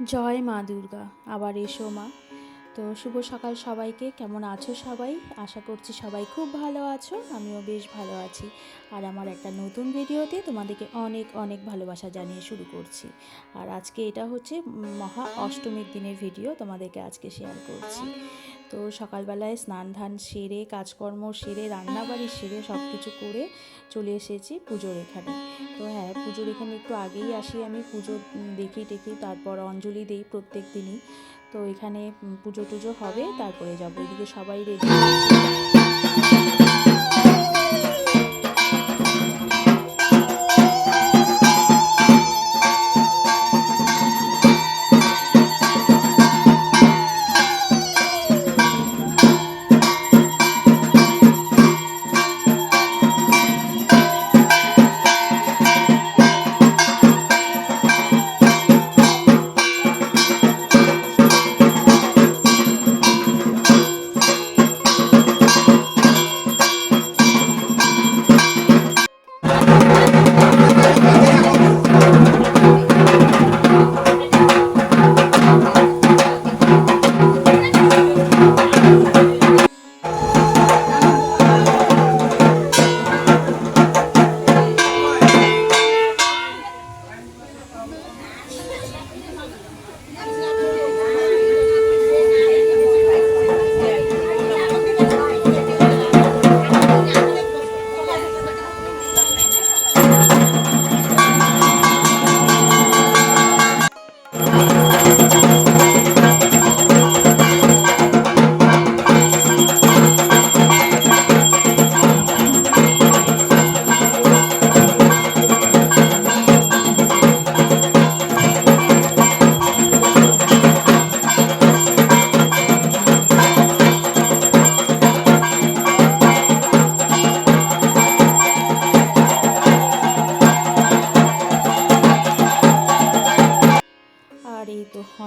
দুর্গা, আবার এসো মা। তো শুভ সকাল সবাইকে, কেমন আছো সবাই? আশা করছি সবাই খুব ভালো আছো, আমিও বেশ ভালো আছি। আর আমার একটা নতুন ভিডিওতে তোমাদেরকে অনেক অনেক ভালোবাসা জানিয়ে শুরু করছি। আর আজকে এটা হচ্ছে মহা অষ্টমীর দিনের ভিডিও তোমাদেরকে আজকে শেয়ার করছি। তো সকালবেলায় স্নান ধান সেরে, কাজকর্ম সেরে, রান্নাবাড়ি সেরে সব কিছু করে চলে এসেছি পুজোর এখানে। তো হ্যাঁ পুজোর এখানে একটু আগেই আসি আমি, পুজো দেখি টেকি তারপর অঞ্জলি দিই প্রত্যেক দিনই। তো এখানে পুজো টুজো হবে, তারপরে যাব। এদিকে সবাই রেডি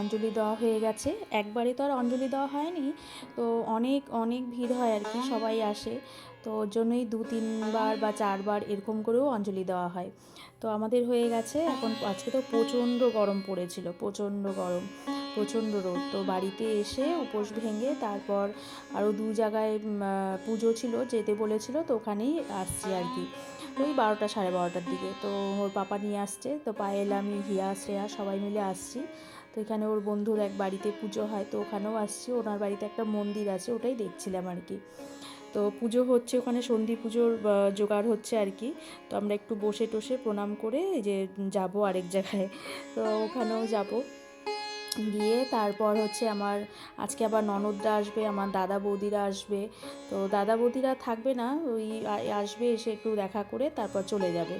অঞ্জলি দেওয়া হয়ে গেছে। একবারে তো আর অঞ্জলি দেওয়া হয়নি, তো অনেক অনেক ভিড় হয় আর কি, সবাই আসে। তো ওর জন্যই দু, তিনবার বা চারবার এরকম করেও অঞ্জলি দেওয়া হয়। তো আমাদের হয়ে গেছে, এখন আজকে তো প্রচণ্ড গরম পড়েছিল, প্রচণ্ড গরম, প্রচণ্ড রোদ। তো বাড়িতে এসে উপোস ভেঙে তারপর আরও দু জায়গায় পুজো ছিল, যেতে বলেছিল, তো ওখানেই আসছি আর কি। ওই বারোটা, সাড়ে বারোটার দিকে। তো ওর পাপা নিয়ে আসছে, তো পায়েল, আমি, হিয়া, শ্রেয়া সবাই মিলে আসছি। তো এখানে ওর বন্ধুর এক বাড়িতে পুজো হয়, তো ওখানেও আসছি। ওনার বাড়িতে একটা মন্দির আছে, ওটাই দেখছিলাম আর কি। তো পুজো হচ্ছে, ওখানে সন্ধি পুজোর জোগাড় হচ্ছে আর কি। তো আমরা একটু বসে টসে প্রণাম করে যে যাব আরেক জায়গায়। তো ওখানেও যাব। গিয়ে তারপর হচ্ছে আমার, আজকে আবার ননদরা আসবে, আমার দাদা বৌদিরা আসবে। তো দাদা বৌদিরা থাকবে না, ওই আসবে এসে একটু দেখা করে তারপর চলে যাবে।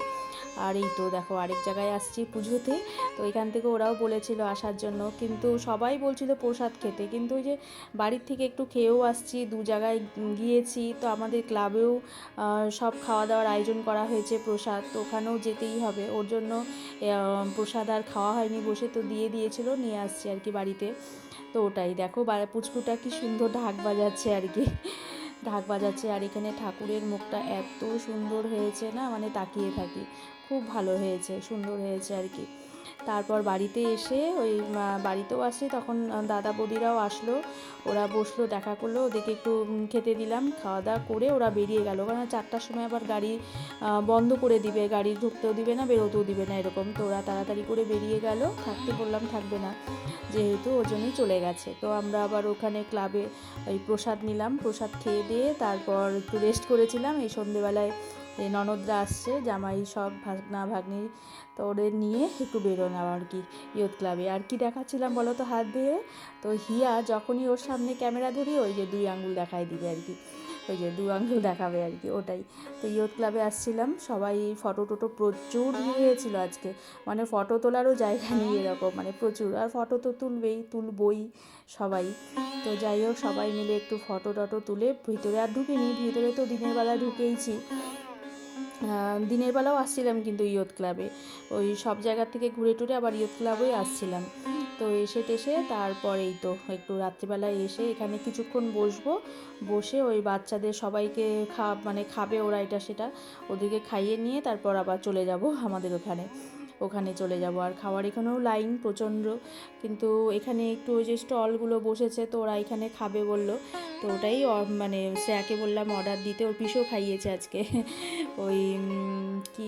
আর এই তো দেখো আরেক জায়গায় আসছি পুজোতে। তো এখান থেকে ওরাও বলেছিল আসার জন্য। কিন্তু সবাই বলছিল প্রসাদ খেতে। কিন্তু ওই যে বাড়ির থেকে একটু খেয়েও আসছি, দু জায়গায় গিয়েছি। তো আমাদের ক্লাবেও সব খাওয়া দাওয়ার আয়োজন করা হয়েছে প্রসাদ। তো ওখানেও যেতেই হবে। ওর জন্য প্রসাদ আর খাওয়া হয়নি বসে তো দিয়ে দিয়েছিল, নিয়ে আসছি আর কি বাড়িতে। তো ওটাই। দেখো পুচকুটা কি সুন্দর ঢাক বাজাচ্ছে আর কি। ঢাক বাজাচ্ছে আর এখানে ঠাকুরের মুখটা এত সুন্দর হয়েছে না? মানে তাকিয়ে থাকি। খুব ভালো হয়েছে, সুন্দর হয়েছে আর কি। তারপর বাড়িতে এসে ওই বাড়িতেও আসি, তখন দাদা বৌদিরাও আসলো। ওরা বসল, দেখা করল, ওদেরকে একটু খেতে দিলাম, খাওয়া দাওয়া করে ওরা বেরিয়ে গেল। কারণ চারটার সময় আবার গাড়ি বন্ধ করে দিবে, গাড়ি ঢুকতেও দিবে না, বেরোতেও দিবে না এরকম। তো ওরা তাড়াতাড়ি করে বেরিয়ে গেল, থাকতে বললাম থাকবে না, যেহেতু ওর জন্যই চলে গেছে। তো আমরা আবার ওখানে ক্লাবে, ওই প্রসাদ নিলাম, প্রসাদ খেয়ে দিয়ে তারপর একটু রেস্ট করেছিলাম। এই সন্ধেবেলায় এই ননদরা আসছে, জামাই সব ভাগনা ভাগ্নি তো ওদের নিয়ে একটু বেরোলাম আর কি ইয়ত ক্লাবে আর কি দেখাচ্ছিলাম বলো তো হাত দিয়ে? তো হিয়া যখনই ওর সামনে ক্যামেরা ধরি, ওই যে দুই আঙ্গুল দেখাই দিবে আর কি। ওই যে দু আঙ্গুল দেখাবে আর কি, ওটাই। তো ইয়ত ক্লাবে আসছিলাম, সবাই ফটো টটো প্রচুর ভিড় হয়েছিল আজকে। মানে ফটো তোলারও জায়গা নেই এরকম মানে প্রচুর। আর ফটো তো তুলবেই, তুলবই সবাই। তো যাই হোক, সবাই মিলে একটু ফটো টটো তুলে ভিতরে আর ঢুকিনি, ভিতরে তো দিনের বেলা ঢুকেইছি। দিনের বেলাও আসছিলাম কিন্তু ইয়ত ক্লাবে। ওই সব জায়গা থেকে ঘুরে টুরে আবার ইয়ত ক্লাবেই আসছিলাম। তো এসে টেসে তারপরেই তো একটু রাত্রিবেলায় এসে এখানে কিছুক্ষণ বসবো। বসে ওই বাচ্চাদের সবাইকে খা মানে খাবে ওরা এটা সেটা, ওদেরকে খাইয়ে নিয়ে তারপর আবার চলে যাব আমাদের ওখানে। ওখানে চলে যাব। আর খাওয়ার এখানেও লাইন প্রচণ্ড। কিন্তু এখানে একটু ওই যে স্টলগুলো বসেছে, তো ওরা এখানে খাবে বলল। তো ওটাই মানে শ্রেয়াকে বললাম অর্ডার দিতে। ওর পিসও খাইয়েছে আজকে। ওই কি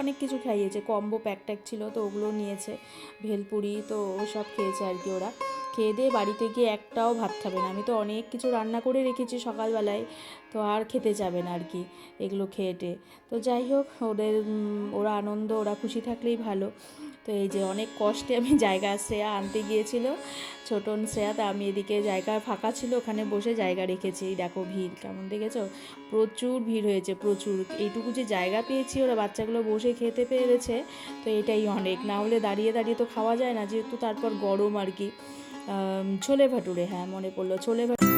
অনেক কিছু খাইয়েছে। কম্বো প্যাক ট্যাক ছিল, তো ওগুলো নিয়েছে। ভেলপুরি, তো ওসব খেয়েছে আর কি ওরা। খেয়ে দিয়ে বাড়িতে গিয়ে একটাও ভাত খাবে না। আমি তো অনেক কিছু রান্না করে রেখেছি সকালবেলায়, তো আর খেতে যাবে না আর কি এগুলো খেয়ে টেয়ে। তো যাই হোক, ওদের ওরা আনন্দ, ওরা খুশি থাকলেই ভালো। তো এই যে অনেক কষ্টে আমি জায়গা শ্রেয়া আনতে গিয়েছিল ছোটন শ্রেয়া, তা আমি এদিকে জায়গা ফাঁকা ছিল, ওখানে বসে জায়গা রেখেছি। দেখো ভিড়, কেমন দেখেছ? প্রচুর ভিড় হয়েছে, প্রচুর। এইটুকু যে জায়গা পেয়েছি, ওরা বাচ্চাগুলো বসে খেতে পেরেছে, তো এটাই অনেক। না হলে দাঁড়িয়ে দাঁড়িয়ে তো খাওয়া যায় না, যেহেতু তারপর গরম আর কি। ছোলে ভাটুরে হ্যাঁ মনে পড়ল ছোলে ভাটুরে